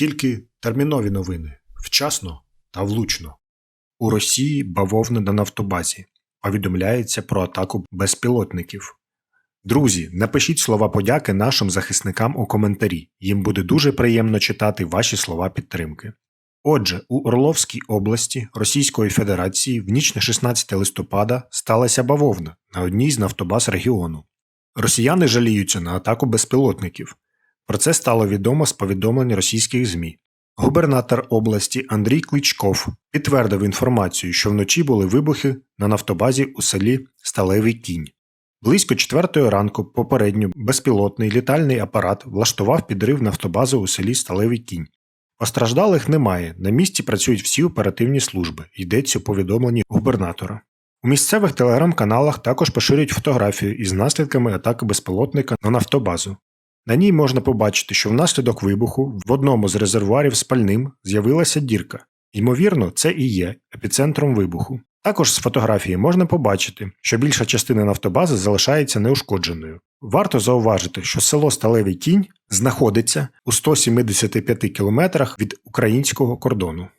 Тільки термінові новини вчасно та влучно. У Росії бавовна на нафтобазі. Повідомляється про атаку безпілотників. Друзі, напишіть слова подяки нашим захисникам у коментарі. Їм буде дуже приємно читати ваші слова підтримки. Отже, у Орловській області Російської Федерації в ніч на 16 листопада сталася бавовна на одній з нафтобаз регіону. Росіяни жаліються на атаку безпілотників. Про це стало відомо з повідомлень російських ЗМІ. Губернатор області Андрій Кличков підтвердив інформацію, що вночі були вибухи на нафтобазі у селі Сталевий Кінь. Близько четвертої ранку попередньо безпілотний літальний апарат влаштував підрив нафтобази у селі Сталевий Кінь. Постраждалих немає, на місці працюють всі оперативні служби, йдеться у повідомленні губернатора. У місцевих телеграм-каналах також поширюють фотографію із наслідками атаки безпілотника на нафтобазу. На ній можна побачити, що внаслідок вибуху в одному з резервуарів з пальним з'явилася дірка. Ймовірно, це і є епіцентром вибуху. Також з фотографії можна побачити, що більша частина нафтобази залишається неушкодженою. Варто зауважити, що село Сталевий Кінь знаходиться у 175 кілометрах від українського кордону.